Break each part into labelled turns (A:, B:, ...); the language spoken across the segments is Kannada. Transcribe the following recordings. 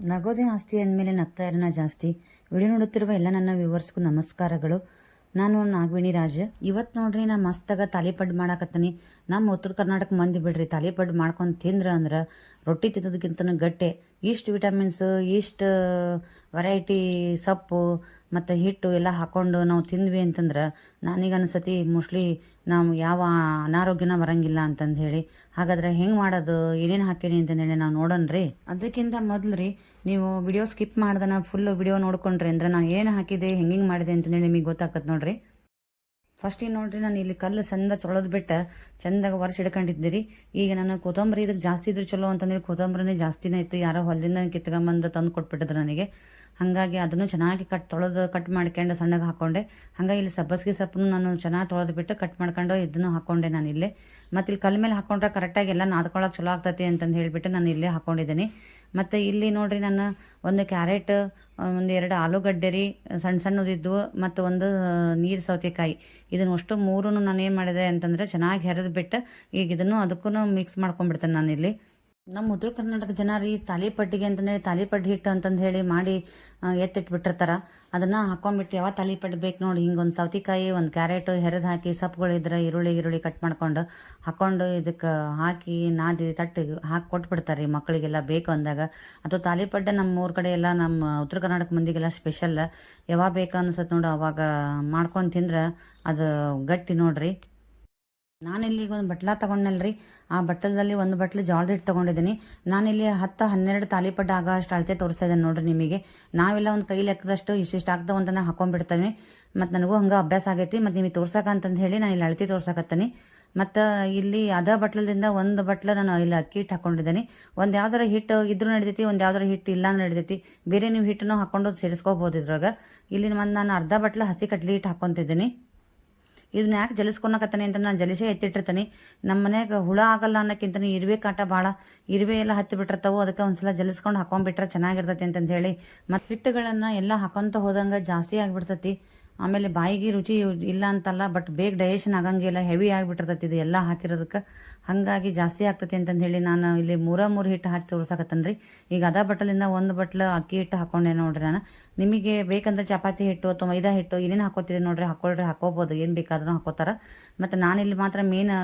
A: ನಗೋದೇ ಆಸ್ತಿ ಅಂದಮೇಲೆ ನಗ್ತಾ ಇರೋಣ ಜಾಸ್ತಿ. ವಿಡಿಯೋ ನೋಡುತ್ತಿರುವ ಎಲ್ಲ ನನ್ನ ವ್ಯೂವರ್ಸ್ಗೂ ನಮಸ್ಕಾರಗಳು. ನಾನು ನಾಗವೇಣಿ ರಾಜ. ಇವತ್ತು ನೋಡ್ರಿ ನಾ ಮಸ್ತಾಗ ತಾಲಿಪಡ್ ಮಾಡಾಕತ್ತೀನಿ. ನಮ್ಮ ಉತ್ತರ ಕರ್ನಾಟಕ ಮಂದಿ ಬಿಡ್ರಿ ತಾಲಿಪಡ್ ಮಾಡ್ಕೊಂಡು ತಿಂದ್ರೆ ಅಂದ್ರೆ ರೊಟ್ಟಿ ತಿನ್ನೋದಕ್ಕಿಂತ ಗಟ್ಟೆ. ಇಷ್ಟು ವಿಟಮಿನ್ಸು, ಇಷ್ಟು ವೆರೈಟಿ ಸೊಪ್ಪು ಮತ್ತು ಹಿಟ್ಟು ಎಲ್ಲ ಹಾಕ್ಕೊಂಡು ನಾವು ತಿಂದ್ವಿ ಅಂತಂದ್ರೆ ನನಗೆ ಅನ್ಸತಿ ಮೋಸ್ಟ್ಲಿ ನಾವು ಯಾವ ಅನಾರೋಗ್ಯನ ಬರಂಗಿಲ್ಲ ಅಂತಂದು ಹೇಳಿ. ಹಾಗಾದ್ರೆ ಹೆಂಗೆ ಮಾಡೋದು, ಏನೇನು ಹಾಕೀನಿ ಅಂತಂದೇಳಿ ನಾವು ನೋಡೋಣ ರೀ. ಅದಕ್ಕಿಂತ ಮೊದಲು ರೀ, ನೀವು ವಿಡಿಯೋ ಸ್ಕಿಪ್ ಮಾಡ್ದನ ಫುಲ್ ವಿಡಿಯೋ ನೋಡ್ಕೊಂಡ್ರಿ ಅಂದ್ರೆ ನಾನು ಏನು ಹಾಕಿದೆ, ಹೆಂಗೆ ಹಿಂಗೆ ಮಾಡಿದೆ ಅಂತಂದೇಳಿ ನಿಮಗೆ ಗೊತ್ತಾಗತ್ತೆ ನೋಡ್ರಿ. ಫಸ್ಟಿಗೆ ನೋಡ್ರಿ, ನಾನು ಇಲ್ಲಿ ಕಲ್ಲು ಚಂದ ತೊಳೆದು ಬಿಟ್ಟು ಚಂದಾಗ ವರ್ಷ ಹಿಡ್ಕೊಂಡಿದ್ದೀರಿ ಈಗ ನಾನು ಕೊತ್ತಂಬರಿ ಇದಕ್ಕೆ ಜಾಸ್ತಿ ಇದ್ರೆ ಚಲೋ ಅಂತಂದ್ರೆ ಕೊತ್ತಂಬರಿನೇ ಜಾಸ್ತಿನೇ ಇತ್ತು. ಯಾರೋ ಹೊಲದಿಂದ ಕಿತ್ಕೊಂಬಂದು ತಂದು ಕೊಟ್ಬಿಟ್ಟಿದ್ರು ನನಗೆ. ಹಾಗಾಗಿ ಅದನ್ನು ಚೆನ್ನಾಗಿ ಕಟ್ ತೊಳೆದು ಕಟ್ ಮಾಡ್ಕೊಂಡು ಸಣ್ಣಗೆ ಹಾಕ್ಕೊಂಡೆ ಹಾಗಾಗಿ ಇಲ್ಲಿ ಸಬ್ಬಸ್ಗೆ ಸೊಪ್ಪನ್ನು ನಾನು ಚೆನ್ನಾಗಿ ತೊಳೆದು ಬಿಟ್ಟು ಕಟ್ ಮಾಡ್ಕೊಂಡು ಇದನ್ನು ಹಾಕ್ಕೊಂಡೆ ನಾನು ಇಲ್ಲೇ. ಮತ್ತು ಇಲ್ಲಿ ಕಲ್ ಮೇಲೆ ಹಾಕ್ಕೊಂಡ್ರೆ ಕರೆಕ್ಟಾಗಿ ಎಲ್ಲ ನಾದ್ಕೊಳ್ಳೋಕೆ ಚಲೋ ಆಗ್ತೈತಿ ಅಂತಂದು ಹೇಳಿಬಿಟ್ಟು ನಾನು ಇಲ್ಲೇ ಹಾಕ್ಕೊಂಡಿದ್ದೀನಿ ಮತ್ತು ಇಲ್ಲಿ ನೋಡಿರಿ ನಾನು ಒಂದು ಕ್ಯಾರೆಟ್, ಒಂದು ಎರಡು ಆಲೂಗಡ್ಡೆ ರೀ ಸಣ್ಣ ಸಣ್ಣದಿದ್ದು ಮತ್ತು ಒಂದು ನೀರು ಸೌತೆಕಾಯಿ. ಇದನ್ನು ಅಷ್ಟು ಮೂರೂ ನಾನು ಏನು ಮಾಡಿದೆ ಅಂತಂದರೆ ಚೆನ್ನಾಗಿ ಹೆರೆದು ಬಿಟ್ಟು ಈಗ ಇದನ್ನು ಅದಕ್ಕೂ ಮಿಕ್ಸ್ ಮಾಡ್ಕೊಂಡ್ಬಿಡ್ತೇನೆ ನಾನು ಇಲ್ಲಿ. ನಮ್ಮ ಉತ್ತರ ಕರ್ನಾಟಕ ಜನ ರೀ ತಾಲಿಪಟ್ಟಿಗೆ ಅಂತಂದೇಳಿ ತಾಲಿಪಟ್ಟು ಹಿಟ್ಟು ಅಂತಂದು ಹೇಳಿ ಮಾಡಿ ಎತ್ತಿಟ್ಬಿಟ್ಟಿರ್ತಾರೆ. ಅದನ್ನು ಹಾಕೊಂಡ್ಬಿಟ್ಟು ಯಾವ ತಾಲಿಪಟ್ಟು ಬೇಕು ನೋಡಿ, ಹಿಂಗೆ ಒಂದು ಸೌತಿಕಾಯಿ, ಒಂದು ಕ್ಯಾರೆಟು ಹೆರೆದು ಹಾಕಿ ಸೊಪ್ಪುಗಳಿದ್ರೆ ಈರುಳ್ಳಿ ಈರುಳ್ಳಿ ಕಟ್ ಮಾಡ್ಕೊಂಡು ಹಾಕ್ಕೊಂಡು ಇದಕ್ಕೆ ಹಾಕಿ ನಾದಿ ತಟ್ಟು ಹಾಕಿ ಕೊಟ್ಬಿಡ್ತಾರೆ ರೀ ಮಕ್ಕಳಿಗೆಲ್ಲ ಬೇಕು ಅಂದಾಗ. ಅಥವಾ ತಾಲಿಪಡ್ಡೆ ನಮ್ಮ ಊರ ಕಡೆ ಎಲ್ಲ ನಮ್ಮ ಉತ್ತರ ಕರ್ನಾಟಕ ಮಂದಿಗೆಲ್ಲ ಸ್ಪೆಷಲ್ ಯಾವಾಗ ಬೇಕು ಅನ್ಸತ್ತೆ ನೋಡು ಅವಾಗ ಮಾಡ್ಕೊಂಡು ತಿಂದ್ರೆ ಅದು ಗಟ್ಟಿ ನೋಡ್ರಿ. ನಾನಿಲ್ಲಿ ಈಗ ಒಂದು ಬಟ್ಲ ತಗೊಂಡಲ್ರಿ ಆ ಬಟ್ಟಲದಲ್ಲಿ ಒಂದು ಬಟ್ಲು ಹಿಟ್ಟು ತೊಗೊಂಡಿದ್ದೀನಿ. ನಾನಿಲ್ಲಿ ಹತ್ತು ಹನ್ನೆರಡು ತಾಲಿಪಡ್ಡ ಆಗ ಅಳತೆ ತೋರಿಸ್ತಾ ಇದ್ದೇನೆ ನೋಡ್ರಿ ನಿಮಗೆ. ನಾವೆಲ್ಲ ಒಂದು ಕೈ ಲೆಕ್ಕದಷ್ಟು ಇಷ್ಟಿಷ್ಟು ಆಗ್ತಾವ ಅಂತ ಹಾಕೊಂಡ್ಬಿಡ್ತೇವೆ. ಮತ್ತು ನನಗೂ ಹಂಗೆ ಅಭ್ಯಾಸ ಆಗೈತಿ. ಮತ್ತು ನಿಮಗೆ ತೋರ್ಸಕ್ಕಂತಂದು ಹೇಳಿ ನಾನು ಇಲ್ಲಿ ಅಳತೆ ತೋರ್ಸಕತ್ತೀನಿ. ಮತ್ತು ಇಲ್ಲಿ ಅದ ಬಟ್ಲದಿಂದ ಒಂದು ಬಟ್ಲ ನಾನು ಇಲ್ಲಿ ಅಕ್ಕಿ ಹಿಟ್ಟು ಹಾಕೊಂಡಿದ್ದೀನಿ. ಒಂದು ಯಾವ್ದಾರ ಹಿಟ್ಟು ಇದ್ರೂ ನಡಿತೈತಿ, ಒಂದು ಯಾವ್ದಾರ ಹಿಟ್ಟು ಇಲ್ಲ ನಡಿತೈತಿ. ಬೇರೆ ನೀವು ಹಿಟ್ಟನ್ನು ಹಾಕೊಂಡು ಸೇರಿಸ್ಕೋಬೋದು ಇದ್ರಾಗ ಇಲ್ಲಿ ಒಂದು ನಾನು ಅರ್ಧ ಬಟ್ಲ ಹಸಿ ಕಟ್ಲಿ ಹಿಟ್ಟು ಹಾಕ್ಕೊತಿದ್ದೀನಿ ಇದನ್ನ ಯಾಕೆ ಜಲಿಸ್ಕೊಳಕತ್ತಾನೆ ಅಂತ ನಾನು ಜಲಿಸೇ ಎತ್ತಿಟ್ಟಿರ್ತೀನಿ. ನಮ್ಮ ಮನ್ಯಾಗ ಹುಳ ಆಗಲ್ಲ ಅನ್ನೋಕ್ಕಿಂತ ಇರುವೆ ಕಾಟ ಭಾಳ ಇರುವೆ ಎಲ್ಲ ಹತ್ತಿ ಬಿಟ್ಟಿರ್ತಾವೆ, ಅದಕ್ಕೆ ಒಂದ್ಸಲ ಜಲಿಸ್ಕೊಂಡು ಹಾಕೊಂಡ್ಬಿಟ್ರೆ ಚೆನ್ನಾಗಿರ್ತೈತಿ ಅಂತಂದು ಹೇಳಿ. ಮತ್ತು ಹಿಟ್ಟುಗಳನ್ನು ಎಲ್ಲ ಹಾಕೊಂತ ಹೋದಂಗೆ ಜಾಸ್ತಿ ಆಗಿಬಿಡ್ತೈತಿ. ಆಮೇಲೆ ಬಾಯಿಗೆ ರುಚಿ ಇಲ್ಲ ಅಂತಲ್ಲ ಬಟ್ ಬೇಗ ಡೈಜೆಷನ್ ಆಗಂಗಿಲ್ಲ ಹೆವಿ ಆಗಿಬಿಟ್ಟಿರ್ತೈತಿ ಇದು ಎಲ್ಲ ಹಾಕಿರೋದಕ್ಕೆ. ಹಾಗಾಗಿ ಜಾಸ್ತಿ ಆಗ್ತೈತಿ ಅಂತಂದು ಹೇಳಿ ನಾನು ಇಲ್ಲಿ ಮೂರ ಮೂರು ಹಿಟ್ಟು ಹಾಕಿ ತೋರ್ಸಕತ್ತೇನೆ ರೀ ಈಗ ಅದ ಬಟ್ಟಲಿಂದ ಒಂದು ಬಟ್ಲು ಅಕ್ಕಿ ಹಿಟ್ಟು ಹಾಕೊಂಡೆ ನೋಡ್ರಿ ನಾನು. ನಿಮಗೆ ಬೇಕಂದ್ರೆ ಚಪಾತಿ ಹಿಟ್ಟು ಅಥವಾ ಮೈದಾ ಹಿಟ್ಟು ಏನೇನು ಹಾಕೋತೀರಿ ನೋಡ್ರಿ, ಹಾಕೊಳ್ರಿ, ಹಾಕೋಬೋದು. ಏನು ಬೇಕಾದರೂ ಹಾಕೋತಾರ. ಮತ್ತು ನಾನಿಲ್ಲಿ ಮಾತ್ರ ಮೇನ್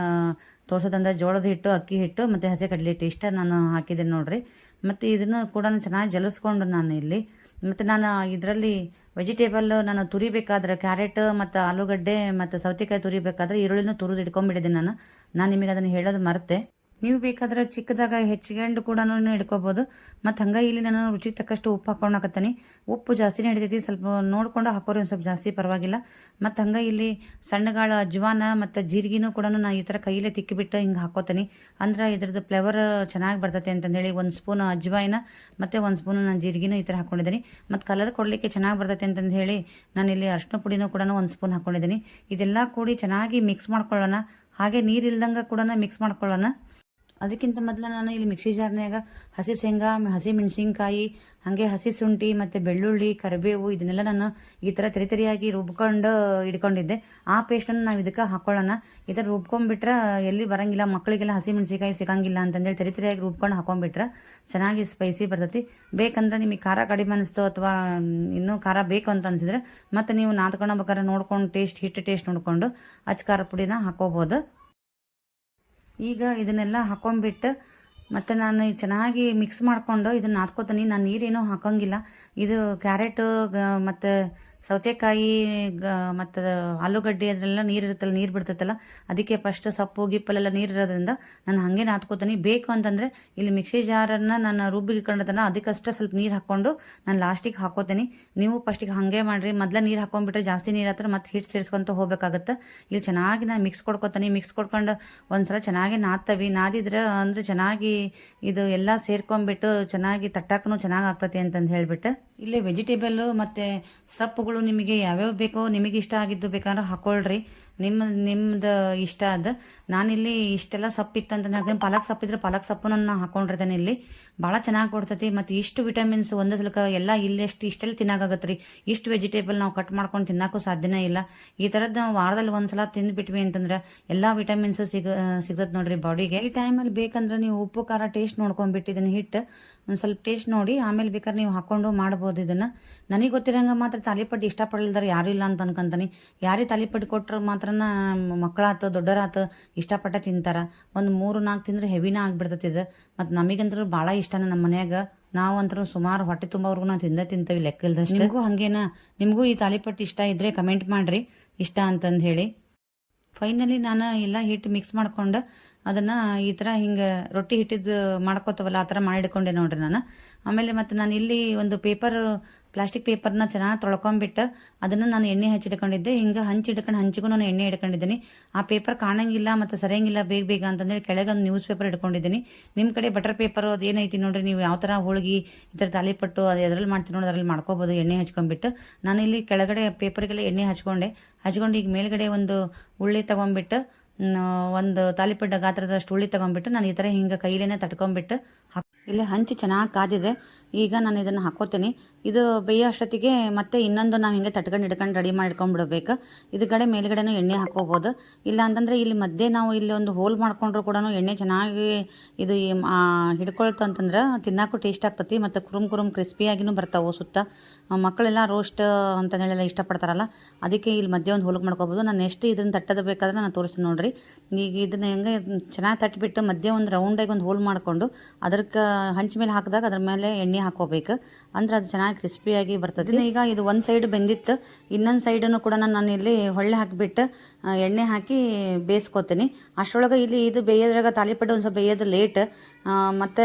A: ತೋರ್ಸೋದಂದ್ರೆ ಜೋಳದ ಹಿಟ್ಟು, ಅಕ್ಕಿ ಹಿಟ್ಟು ಮತ್ತು ಹಸಿ ಕಡಲೆ ಹಿಟ್ಟು ಇಷ್ಟ ನಾನು ಹಾಕಿದ್ದೀನಿ ನೋಡ್ರಿ. ಮತ್ತು ಇದನ್ನು ಕೂಡ ಚೆನ್ನಾಗಿ ಜಲಿಸ್ಕೊಂಡು ನಾನು ಇಲ್ಲಿ ಮತ್ತು ನಾನು ಇದರಲ್ಲಿ ವೆಜಿಟೇಬಲ್ ನಾನು ತುರಿಬೇಕಾದ್ರೆ ಕ್ಯಾರೆಟ್ ಮತ್ತು ಆಲೂಗಡ್ಡೆ ಮತ್ತು ಸೌತೆಕಾಯಿ ತುರಿಬೇಕಾದ್ರೆ ಈರುಳ್ಳಿನೂ ತುರಿದು ಇಟ್ಕೊಂಡ್ಬಿಟ್ಟಿದ್ದೀನಿ ನಾನು. ನಾನು ನಿಮಗೆ ಅದನ್ನು ಹೇಳೋದು ಮರೆತೆ. ನೀವು ಬೇಕಾದ್ರೆ ಚಿಕ್ಕದಾಗ ಹೆಚ್ಚಿಗೆಂಡು ಕೂಡ ಹಿಡ್ಕೋಬೋದು. ಮತ್ತು ಹಂಗೆ ಇಲ್ಲಿ ನಾನು ರುಚಿಗೆ ತಕ್ಕಷ್ಟು ಉಪ್ಪು ಹಾಕೊಂಡಾಕತ್ತೀನಿ ಉಪ್ಪು ಜಾಸ್ತಿನೇ ಹಿಡಿತೈತಿ ಸ್ವಲ್ಪ ನೋಡ್ಕೊಂಡು ಹಾಕೋರಿ ಒಂದು ಸ್ವಲ್ಪ ಜಾಸ್ತಿ ಪರವಾಗಿಲ್ಲ. ಮತ್ತು ಹಂಗೆ ಇಲ್ಲಿ ಸಣ್ಣಗಾಳ ಅಜ್ವಾನ ಮತ್ತು ಜೀರಿಗೆನೂ ಕೂಡ ನಾನು ಈ ಥರ ಕೈಯಲ್ಲೇ ತಿಕ್ಕಿಬಿಟ್ಟು ಹಿಂಗೆ ಹಾಕೋತೀನಿ. ಅಂದ್ರೆ ಇದ್ರದ್ದು ಫ್ಲೇವರ್ ಚೆನ್ನಾಗಿ ಬರ್ತೈತೆ ಅಂತಂದೇಳಿ ಒಂದು ಸ್ಪೂನ್ ಅಜ್ವಾಯಿನ ಮತ್ತು ಒಂದು ಸ್ಪೂನ್ ನಾನು ಜೀರಿಗೆನೂ ಈ ಥರ ಹಾಕೊಂಡಿದ್ದೀನಿ. ಮತ್ತು ಕಲರ್ ಕೊಡಲಿಕ್ಕೆ ಚೆನ್ನಾಗಿ ಬರ್ತೈತೆ ಅಂತಂದು ಹೇಳಿ ನಾನು ಇಲ್ಲಿ ಅರ್ಶಿನ ಪುಡಿನೂ ಕೂಡ ಒಂದು ಸ್ಪೂನ್ ಹಾಕೊಂಡಿದ್ದೀನಿ. ಇದೆಲ್ಲ ಕೂಡಿ ಚೆನ್ನಾಗಿ ಮಿಕ್ಸ್ ಮಾಡ್ಕೊಳ್ಳೋಣ. ಹಾಗೆ ನೀರಿಲ್ದಂಗೆ ಕೂಡ ಮಿಕ್ಸ್ ಮಾಡ್ಕೊಳ್ಳೋಣ. ಅದಕ್ಕಿಂತ ಮೊದಲು ನಾನು ಇಲ್ಲಿ ಮಿಕ್ಸಿ ಜಾರ್ನ್ಯಾಗ ಹಸಿ ಶೇಂಗಾ, ಹಸಿ ಮೆಣಸಿನ್ಕಾಯಿ, ಹಾಗೆ ಹಸಿ ಶುಂಠಿ ಮತ್ತು ಬೆಳ್ಳುಳ್ಳಿ, ಕರಿಬೇವು ಇದನ್ನೆಲ್ಲ ನಾನು ಈ ಥರ ತರಿ ತರಿಯಾಗಿ ರುಬ್ಕೊಂಡು ಇಟ್ಕೊಂಡಿದ್ದೆ. ಆ ಪೇಸ್ಟನ್ನು ನಾವು ಇದಕ್ಕೆ ಹಾಕೊಳ್ಳೋಣ. ಈ ಥರ ರುಬ್ಕೊಂಡ್ಬಿಟ್ರೆ ಎಲ್ಲಿ ಬರೋಂಗಿಲ್ಲ, ಮಕ್ಕಳಿಗೆಲ್ಲ ಹಸಿ ಮೆಣಸಿನ್ಕಾಯಿ ಸಿಗಂಗಿಲ್ಲ ಅಂತಂದೇಳಿ ತರಿ ತರಿಯಾಗಿ ರುಬ್ಕೊಂಡು ಹಾಕೊಂಡ್ಬಿಟ್ರೆ ಚೆನ್ನಾಗಿ ಸ್ಪೈಸಿ ಬರ್ತೈತಿ. ಬೇಕಂದ್ರೆ ನಿಮಗೆ ಖಾರ ಕಡಿಮೆ ಅನಿಸ್ತು ಅಥವಾ ಇನ್ನೂ ಖಾರ ಬೇಕು ಅಂತ ಅನಿಸಿದ್ರೆ ಮತ್ತು ನೀವು ನಾದ್ಕೊಳ್ಬೇಕಾದ್ರೆ ನೋಡ್ಕೊಂಡು ಟೇಸ್ಟ್ ಹಿಟ್ಟು ಟೇಸ್ಟ್ ನೋಡಿಕೊಂಡು ಅಚ್ಚ ಖಾರ ಪುಡಿನ ಹಾಕೋಬೋದು. ಈಗ ಇದನ್ನೆಲ್ಲ ಹಾಕೊಂಡ್ಬಿಟ್ಟು ಮತ್ತು ನಾನು ಚೆನ್ನಾಗಿ ಮಿಕ್ಸ್ ಮಾಡಿಕೊಂಡು ಇದನ್ನು ನಾದ್ಕೋತೀನಿ. ನಾನು ನೀರೇನೂ ಹಾಕೋಂಗಿಲ್ಲ. ಇದು ಕ್ಯಾರೆಟು ಮತ್ತು ಸೌತೆಕಾಯಿ, ಗ, ಮತ್ತು ಆಲೂಗಡ್ಡೆ ಅದರೆಲ್ಲ ನೀರು ಇರುತ್ತಲ್ಲ ನೀರು ಬಿಡ್ತೈತಲ್ಲ, ಅದಕ್ಕೆ ಫಸ್ಟ್ ಸೊಪ್ಪು, ಗಿಪ್ಪಲೆಲ್ಲ ನೀರು ಇರೋದ್ರಿಂದ ನಾನು ಹಾಗೆ ನಾದ್ಕೋತೀನಿ ಬೇಕು ಅಂತಂದರೆ ಇಲ್ಲಿ ಮಿಕ್ಸಿ ಜಾರನ್ನು ನಾನು ರುಬ್ಬಿಗೆ ಇಟ್ಕೊಂಡಿರ್ತಾನೆ ಅದಕ್ಕಷ್ಟೇ ಸ್ವಲ್ಪ ನೀರು ಹಾಕ್ಕೊಂಡು ನಾನು ಲಾಸ್ಟಿಗೆ ಹಾಕೋತೀನಿ. ನೀವು ಫಸ್ಟಿಗೆ ಹಾಗೆ ಮಾಡಿರಿ. ಮೊದಲ ನೀರು ಹಾಕೊಂಡ್ಬಿಟ್ರೆ ಜಾಸ್ತಿ ನೀರು ಹತ್ರ ಮತ್ತೆ ಹಿಟ್ಟು ಸೇರಿಸ್ಕೊಂತ ಹೋಗಬೇಕಾಗತ್ತೆ. ಇಲ್ಲಿ ಚೆನ್ನಾಗಿ ನಾನು ಮಿಕ್ಸ್ ಕೊಡ್ಕೊತೀನಿ. ಮಿಕ್ಸ್ ಕೊಡ್ಕೊಂಡು ಒಂದ್ಸಲ ಚೆನ್ನಾಗಿ ನಾದ್ತವಿ. ನಾದಿದ್ರೆ ಅಂದರೆ ಚೆನ್ನಾಗಿ ಇದು ಎಲ್ಲ ಸೇರ್ಕೊಂಡ್ಬಿಟ್ಟು ಚೆನ್ನಾಗಿ ತಟ್ಟಾಕೂ ಚೆನ್ನಾಗಿ ಆಗ್ತೈತಿ ಅಂತಂದು ಹೇಳಿಬಿಟ್ಟು. ಇಲ್ಲಿ ವೆಜಿಟೇಬಲ್ಲು ಮತ್ತು ಸೊಪ್ಪುಗಳು ನಿಮಗೆ ಯಾವ್ಯಾವ ಬೇಕೋ ನಿಮಗೆ ಇಷ್ಟ ಆಗಿದ್ದು ಬೇಕಾದ್ರೆ ಹಾಕ್ಕೊಳ್ರಿ ನಿಮ್ಮ, ನಿಮ್ದು ಇಷ್ಟ ಅದು ನಾನಿಲ್ಲಿ ಇಷ್ಟೆಲ್ಲ ಸೊಪ್ಪು ಇತ್ತಂತ ನನಗೆ ಪಾಲಕ್ ಸಪ್ಪಿದ್ರೆ ಪಾಲಕ್ ಸೊಪ್ಪನ್ನು ನಾನು ಹಾಕೊಂಡಿರ್ತೇನೆ ಇಲ್ಲಿ. ಭಾಳ ಚೆನ್ನಾಗಿ ಕೊಡ್ತೈತಿ, ಮತ್ತು ಇಷ್ಟು ವಿಟಮಿನ್ಸ್ ಒಂದೇ ಸಲಕ ಎಲ್ಲ ಇಲ್ಲೆಷ್ಟು ಇಷ್ಟೆಲ್ಲ ತಿನ್ನಾಗತ್ತೆ ರೀ. ಇಷ್ಟು ವೆಜಿಟೇಬಲ್ ನಾವು ಕಟ್ ಮಾಡ್ಕೊಂಡು ತಿನ್ನೋಕ್ಕೂ ಸಾಧ್ಯನೇ ಇಲ್ಲ. ಈ ಥರದ್ದು ನಾವು ವಾರದಲ್ಲಿ ಒಂದು ಸಲ ತಿಂದುಬಿಟ್ವಿ ಅಂತಂದ್ರೆ ಎಲ್ಲ ವಿಟಮಿನ್ಸ್ ಸಿಗ, ಸಿಗತ್ತೆ ನೋಡ್ರಿ ಬಾಡಿಗೆ. ಈ ಟೈಮಲ್ಲಿ ಬೇಕಂದ್ರೆ ನೀವು ಉಪ್ಪು, ಖಾರ ಟೇಸ್ಟ್ ನೋಡ್ಕೊಂಡ್ಬಿಟ್ಟು ಇದನ್ನು ಹಿಟ್ಟು. ಒಂದು ಸ್ವಲ್ಪ ಟೇಸ್ಟ್ ನೋಡಿ, ಆಮೇಲೆ ಬೇಕಾದ್ರೆ ನೀವು ಹಾಕ್ಕೊಂಡು ಮಾಡ್ಬೋದು ಇದನ್ನು. ನನಗೆ ಗೊತ್ತಿರೋಂಗೆ ಮಾತ್ರ ತಾಲಿಪಟ್ಟು ಇಷ್ಟಪಡಲ್ದಾರೆ ಯಾರೂ ಇಲ್ಲ ಅಂತ ಅನ್ಕೊಂತಾನೆ. ಯಾರೇ ತಾಲಿಪಟ್ಟು ಕೊಟ್ಟರು ಮಾತ್ರ ಮಕ್ಕಳಾತು, ದೊಡ್ಡರಾತು ಇಷ್ಟಪಟ್ಟ ತಿಂತಾರೆ. ಒಂದು ಮೂರು ನಾಲ್ಕು ತಿಂದ್ರೆ ಹೆವಿನ ಆಗಿಬಿಡ್ತದೆ ಇದು. ಮತ್ತು ನಮಗಂತೂ ಭಾಳ ಇಷ್ಟನ ನಮ್ಮ ಮನ್ಯಾಗ. ನಾವು ಅಂತೂ ಸುಮಾರು ಹೊಟ್ಟೆ ತುಂಬವ್ರಿಗೂ ನಾವು ತಿಂದ ತಿಂತೀವಿ ಲೆಕ್ಕ ಇಲ್ದಷ್ಟು. ನಿಮಗೂ ಹಾಗೇನ? ನಿಮಗೂ ಈ ತಾಲಿಪಟ್ಟು ಇಷ್ಟ ಇದ್ದರೆ ಕಮೆಂಟ್ ಮಾಡಿರಿ. ಇಷ್ಟ ಅಂತಂದು ಹೇಳಿ. ಫೈನಲಿ ನಾನು ಎಲ್ಲ ಹಿಟ್ಟು ಮಿಕ್ಸ್ ಮಾಡ್ಕೊಂಡು ಅದನ್ನು ಈ ಥರ ಹಿಂಗೆ ರೊಟ್ಟಿ ಹಿಟ್ಟಿದ್ದು ಮಾಡ್ಕೋತವಲ್ಲ, ಆ ಥರ ಮಾಡಿಡ್ಕೊಂಡೆ ನೋಡ್ರಿ ನಾನು. ಆಮೇಲೆ ಮತ್ತು ನಾನು ಇಲ್ಲಿ ಒಂದು ಪೇಪರ್ ಪ್ಲಾಸ್ಟಿಕ್ ಪೇಪರ್ನ ಚೆನ್ನಾಗಿ ತೊಳ್ಕೊಂಬಿಟ್ಟು ಅದನ್ನು ನಾನು ಎಣ್ಣೆ ಹಚ್ಚಿಡ್ಕೊಂಡಿದ್ದೆ ಹಿಂಗೆ ಹಂಚಿ ಹಿಡ್ಕೊಂಡು ಹಂಚಿಗೂ ನಾನು ಎಣ್ಣೆ ಹಿಡ್ಕೊಂಡಿದ್ದೀನಿ. ಆ ಪೇಪರ್ ಕಾಣಂಗಿಲ್ಲ ಮತ್ತು ಸರಿಯಂಗಿಲ್ಲ ಬೇಗ ಬೇಗ ಅಂತಂದೇಳಿ ಕೆಳಗೆ ಒಂದು ನ್ಯೂಸ್ ಪೇಪರ್ ಇಟ್ಕೊಂಡಿದ್ದೀನಿ. ನಿಮ್ಮ ಕಡೆ ಬಟರ್ ಪೇಪರ್ ಅದು ಏನೈತಿ ನೋಡಿರಿ? ನೀವು ಯಾವ ಥರ ಹೋಳಿಗೆ ಈ ಥರ ತಾಲಿಪಟ್ಟು ಅದು ಎದ್ರಲ್ಲಿ ಮಾಡ್ತೀನಿ ನೋಡಿ, ಅದರಲ್ಲಿ ಮಾಡ್ಕೋಬೋದು ಎಣ್ಣೆ ಹಚ್ಕೊಂಡ್ಬಿಟ್ಟು ನಾನು ಇಲ್ಲಿ ಕೆಳಗಡೆ ಪೇಪರ್ಗೆಲ್ಲ ಎಣ್ಣೆ ಹಚ್ಕೊಂಡೆ. ಹಚ್ಕೊಂಡು ಈಗ ಮೇಲ್ಗಡೆ ಒಂದು ಉಳ್ಳಿ ತೊಗೊಂಬಿಟ್ಟು ಒಂದು ತಾಲಿಪಡ್ಡ ಗಾತ್ರದಷ್ಟು ಉಳ್ಳಿ ತಗೊಂಬಿಟ್ಟು ನಾನು ಈ ಥರ ಹಿಂಗೆ ಕೈಲೇನೆ ತಟ್ಕೊಂಬಿಟ್ಟು ಹಾಕಿ ಇಲ್ಲಿ ಹಂಚಿ ಚೆನ್ನಾಗಿ ಕಾದಿದೆ. ಈಗ ನಾನು ಇದನ್ನು ಹಾಕೋತೀನಿ. ಇದು ಬೇಯೋ ಅಷ್ಟೊತ್ತಿಗೆ ಮತ್ತೆ ಇನ್ನೊಂದು ನಾವು ಹಿಂಗೆ ತಟ್ಕೊಂಡು ಹಿಡ್ಕೊಂಡು ರೆಡಿ ಮಾಡಿಟ್ಕೊಂಡ್ಬಿಡ್ಬೇಕು ಇದು ಕಡೆ ಮೇಲ್ಗಡೆನೂ ಎಣ್ಣೆ ಹಾಕೋಬೋದು. ಇಲ್ಲ ಅಂತಂದರೆ ಇಲ್ಲಿ ಮಧ್ಯೆ ನಾವು ಇಲ್ಲಿ ಒಂದು ಹೋಲ್ ಮಾಡ್ಕೊಂಡ್ರೂ ಕೂಡ ಎಣ್ಣೆ ಚೆನ್ನಾಗಿ ಇದು ಹಿಡ್ಕೊಳ್ತು ಅಂತಂದ್ರೆ ತಿನ್ನೋಕ್ಕೂ ಟೇಸ್ಟ್ ಆಗ್ತತಿ ಮತ್ತು ಕುರುಮ್ ಕುರುಮ್ ಕ್ರಿಸ್ಪಿಯಾಗಿನೂ ಬರ್ತಾವೆ ಸುತ್ತ. ಮಕ್ಕಳೆಲ್ಲ ರೋಸ್ಟ್ ಅಂತಂದೇಳೆಲ್ಲ ಇಷ್ಟಪಡ್ತಾರಲ್ಲ, ಅದಕ್ಕೆ ಇಲ್ಲಿ ಮಧ್ಯೆ ಒಂದು ಹೋಲ್ಗೆ ಮಾಡ್ಕೋಬೋದು. ನಾನು ಎಷ್ಟು ಇದನ್ನು ತಟ್ಟದ ಬೇಕಾದ್ರೆ ನಾನು ತೋರಿಸ್ತೀನಿ ನೋಡ್ರಿ. ಈಗ ಇದನ್ನ ಹೆಂಗೆ ಚೆನ್ನಾಗಿ ತಟ್ಟಿಬಿಟ್ಟು ಮಧ್ಯೆ ಒಂದು ರೌಂಡಾಗಿ ಒಂದು ಹೋಲ್ ಮಾಡಿಕೊಂಡು ಅದಕ್ಕೆ ಹಂಚ ಮೇಲೆ ಹಾಕಿದಾಗ ಅದ್ರ ಮೇಲೆ ಎಣ್ಣೆ ಹಾಕೋಬೇಕು. ಅಂದ್ರೆ ಅದು ಚೆನ್ನಾಗಿ ಕ್ರಿಸ್ಪಿಯಾಗಿ ಬರ್ತದೆ ಈಗ ಇದು ಒಂದು ಸೈಡ್ ಬೆಂದಿತ್ತು. ಇನ್ನೊಂದು ಸೈಡನ್ನು ಕೂಡ ನಾನು ಇಲ್ಲಿ ಹೊಳ್ಳೆ ಹಾಕಿಬಿಟ್ಟು ಎಣ್ಣೆ ಹಾಕಿ ಬೇಯಿಸ್ಕೊತೀನಿ. ಅಷ್ಟರೊಳಗೆ ಇಲ್ಲಿ ಇದು ಬೇಯೋದ್ರಾಗ ತಾಲಿಪಟ್ಟು ಒಂದು ಸ್ವಲ್ಪ ಬೇಯೋದು ಲೇಟ್ ಮತ್ತು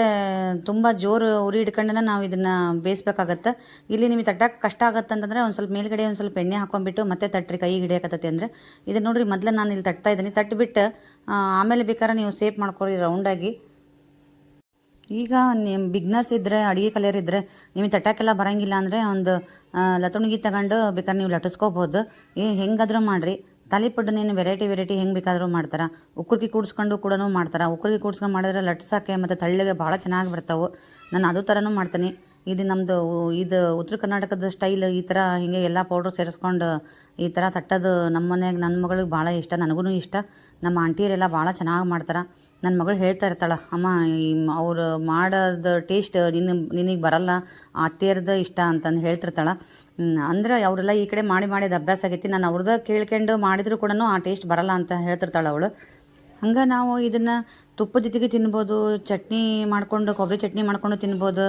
A: ತುಂಬ ಜೋರು ಉರಿ ಹಿಡ್ಕೊಂಡೇ ನಾವು ಇದನ್ನು ಬೇಯಿಸ್ಬೇಕಾಗತ್ತೆ. ಇಲ್ಲಿ ನಿಮಗೆ ತಟ್ಟಕ್ಕೆ ಕಷ್ಟ ಆಗುತ್ತೆ ಅಂತಂದರೆ ಒಂದು ಸ್ವಲ್ಪ ಮೇಲ್ಗಡೆ ಒಂದು ಸ್ವಲ್ಪ ಎಣ್ಣೆ ಹಾಕೊಂಡ್ಬಿಟ್ಟು ಮತ್ತೆ ತಟ್ರಿ ಕೈಗೆ ಹಿಡಿಯಕತ್ತೈತಿ ಅಂದರೆ. ಇದು ನೋಡಿರಿ ಮೊದಲು ನಾನು ಇಲ್ಲಿ ತಟ್ತಾ ಇದ್ದೀನಿ. ತಟ್ಟಿಬಿಟ್ಟು ಆ, ಆಮೇಲೆ ಬೇಕಾದ್ರೆ ನೀವು ಸೇಫ್ ಮಾಡ್ಕೊರಿ ರೌಂಡಾಗಿ ಈಗ ನಿಮ್ಮ ಬಿಗ್ನರ್ಸ್ ಇದ್ದರೆ ಅಡುಗೆ ಕಲಿಯೋರಿದ್ರೆ ನಿಮಗೆ ತಟ್ಟಕ್ಕೆಲ್ಲ ಬರಂಗಿಲ್ಲ ಅಂದರೆ ಒಂದು ಲತುಣಿಗಿ ತಗೊಂಡು ಬೇಕಾದ್ರೆ ನೀವು ಲಟ್ಟಿಸ್ಕೋಬೋದು. ಏ, ಹೆಂಗಾದ್ರೂ ಮಾಡಿರಿ. ನೀನು ವೆರೈಟಿ ವೆರೈಟಿ ಹೆಂಗೆ ಬೇಕಾದರೂ ಮಾಡ್ತಾರೆ. ಉಕ್ಕುರ್ಗಿ ಕೂಡಿಸ್ಕೊಂಡು ಕೂಡ ಮಾಡ್ತಾರೆ. ಉಕ್ಕುರ್ಗಿ ಕೂಡ್ಸ್ಕೊಂಡು ಮಾಡಿದ್ರೆ ಲಟ್ಸೋಕ್ಕೆ ಮತ್ತು ತಳ್ಳಿಗೆ ಭಾಳ ಚೆನ್ನಾಗಿ ಬರ್ತಾವೆ. ನಾನು ಅದು ಥರನೂ ಮಾಡ್ತೀನಿ. ಇದು ನಮ್ಮದು ಇದು ಉತ್ತರ ಕರ್ನಾಟಕದ ಸ್ಟೈಲ್ ಈ ಥರ ಹೀಗೆ ಎಲ್ಲ ಪೌಡ್ರ್ ಸೇರಿಸ್ಕೊಂಡು ಈ ಥರ ತಟ್ಟೋದು ನಮ್ಮ ಮನೆಗೆ ನನ್ನ ಮಗಳಿಗೆ ಭಾಳ ಇಷ್ಟ ನನಗೂ ಇಷ್ಟ. ನಮ್ಮ ಆಂಟಿಯರೆಲ್ಲ ಭಾಳ ಚೆನ್ನಾಗಿ ಮಾಡ್ತಾರೆ. ನನ್ನ ಮಗಳು ಹೇಳ್ತಾ ಇರ್ತಾಳೆ, ಅಮ್ಮ, ಈ ಅವ್ರು ಮಾಡೋದು ಟೇಸ್ಟ್ ನಿನ್ನ, ನಿನಗೆ ಬರಲ್ಲ, ಅತ್ತೆಯರ್ದು ಇಷ್ಟ ಅಂತಂದು ಹೇಳ್ತಿರ್ತಾಳೆ. ಅಂದ್ರೆ ಅವರೆಲ್ಲ ಈ ಕಡೆ ಮಾಡಿ, ಮಾಡಿದ ಅಭ್ಯಾಸ ಆಗೈತಿ, ನಾನು ಅವ್ರದ್ದು ಕೇಳ್ಕೊಂಡು ಮಾಡಿದ್ರು ಕೂಡ ಆ ಟೇಸ್ಟ್ ಬರಲ್ಲ ಅಂತ ಹೇಳ್ತಿರ್ತಾಳೆ ಅವಳು. ಹಂಗೆ ನಾವು ಇದನ್ನು ತುಪ್ಪದ ಜೊತೆಗೆ ತಿನ್ಬೋದು, ಚಟ್ನಿ ಮಾಡ್ಕೊಂಡು, ಕೊಬ್ಬರಿ ಚಟ್ನಿ ಮಾಡ್ಕೊಂಡು ತಿನ್ಬೋದು,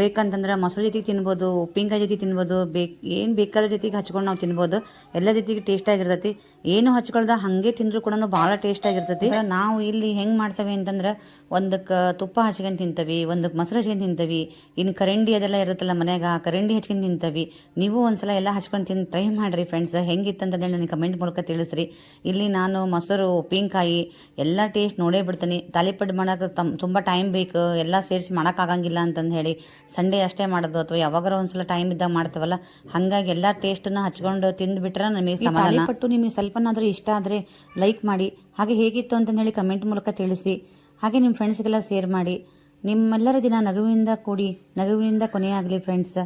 A: ಬೇಕಂತಂದ್ರೆ ಮೊಸರು ಜೊತೆಗೆ ತಿನ್ಬೋದು, ಉಪ್ಪಿನಕಾಯಿ ಜೊತೆಗೆ ತಿನ್ಬೋದು, ಬೇಕು, ಏನು ಬೇಕಾದ ಜೊತೆಗೆ ಹಚ್ಕೊಂಡು ನಾವು ತಿನ್ಬೋದು. ಎಲ್ಲ ಜೊತೆಗೆ ಟೇಸ್ಟಾಗಿರ್ತೈತಿ ಏನು ಹಚ್ಕೊಳ್ದ ಹಾಗೆ ತಿಂದರೂ ಕೂಡ ಭಾಳ ಟೇಸ್ಟಾಗಿರ್ತೈತಿ ನಾವು ಇಲ್ಲಿ ಹೆಂಗೆ ಮಾಡ್ತೇವೆ ಅಂತಂದ್ರೆ, ಒಂದಕ್ಕೆ ತುಪ್ಪ ಹಚ್ಕೊಂಡು ತಿಂತೀವಿ, ಒಂದಕ್ಕೆ ಮೊಸರು ಹಚ್ಕೊಂಡು ತಿಂತೀವಿ. ಇನ್ನು ಕರಂಡಿ ಅದೆಲ್ಲ ಇರುತ್ತಲ್ಲ ಮನ್ಯಾಗ, ಆ ಕರಂಡಿ ಹಚ್ಕೊಂಡು ತಿಂತೀವಿ. ನೀವು ಒಂದ್ಸಲ ಎಲ್ಲ ಹಚ್ಕೊಂಡು ತಿಂದು ಟ್ರೈ ಮಾಡಿರಿ ಫ್ರೆಂಡ್ಸ್ ಹೆಂಗಿತ್ತಂತಂದೇಳಿ ನನಗೆ ಕಮೆಂಟ್ ಮೂಲಕ ತಿಳಿಸ್ರಿ. ಇಲ್ಲಿ ನಾನು ಮೊಸರು, ಉಪ್ಪಿನಕಾಯಿ ಎಲ್ಲ ಟೇಸ್ಟ್ ನೋಡೇ ಬಿಡ್ತೀನಿ. ತಾಲಿಪಟ್ಟು ಮಾಡೋಕೆ ತಮ್ ತುಂಬ ಟೈಮ್ ಬೇಕು. ಎಲ್ಲ ಸೇರಿಸಿ ಮಾಡೋಕ್ಕಾಗಂಗಿಲ್ಲ ಅಂತಂದು ಹೇಳಿ ಸಂಡೇ ಅಷ್ಟೇ ಮಾಡೋದು. ಅಥವಾ ಯಾವಾಗಾರ ಒಂದ್ಸಲ ಟೈಮ್ ಇದ್ದಾಗ ಮಾಡ್ತೇವಲ್ಲ. ಹಾಗಾಗಿ ಎಲ್ಲ ಟೇಸ್ಟನ್ನ ಹಚ್ಕೊಂಡು ತಿಂದುಬಿಟ್ರೆ ನಮಗೆ ಸಮಾಧಾನ. ಪಟ್ಟು ನಿಮಗೆ ಸ್ವಲ್ಪನಾದರೂ ಇಷ್ಟ ಆದರೆ ಲೈಕ್ ಮಾಡಿ. ಹಾಗೆ ಹೇಗಿತ್ತು ಅಂತಂದು ಹೇಳಿ ಕಮೆಂಟ್ ಮೂಲಕ ತಿಳಿಸಿ. ಹಾಗೆ ನಿಮ್ಮ ಫ್ರೆಂಡ್ಸ್ಗೆಲ್ಲ ಶೇರ್ ಮಾಡಿ. ನಿಮ್ಮೆಲ್ಲರ ದಿನ ನಗುವಿನಿಂದ ಕೂಡಿ ನಗುವಿನಿಂದ ಕೊನೆಯಾಗಲಿ ಫ್ರೆಂಡ್ಸ್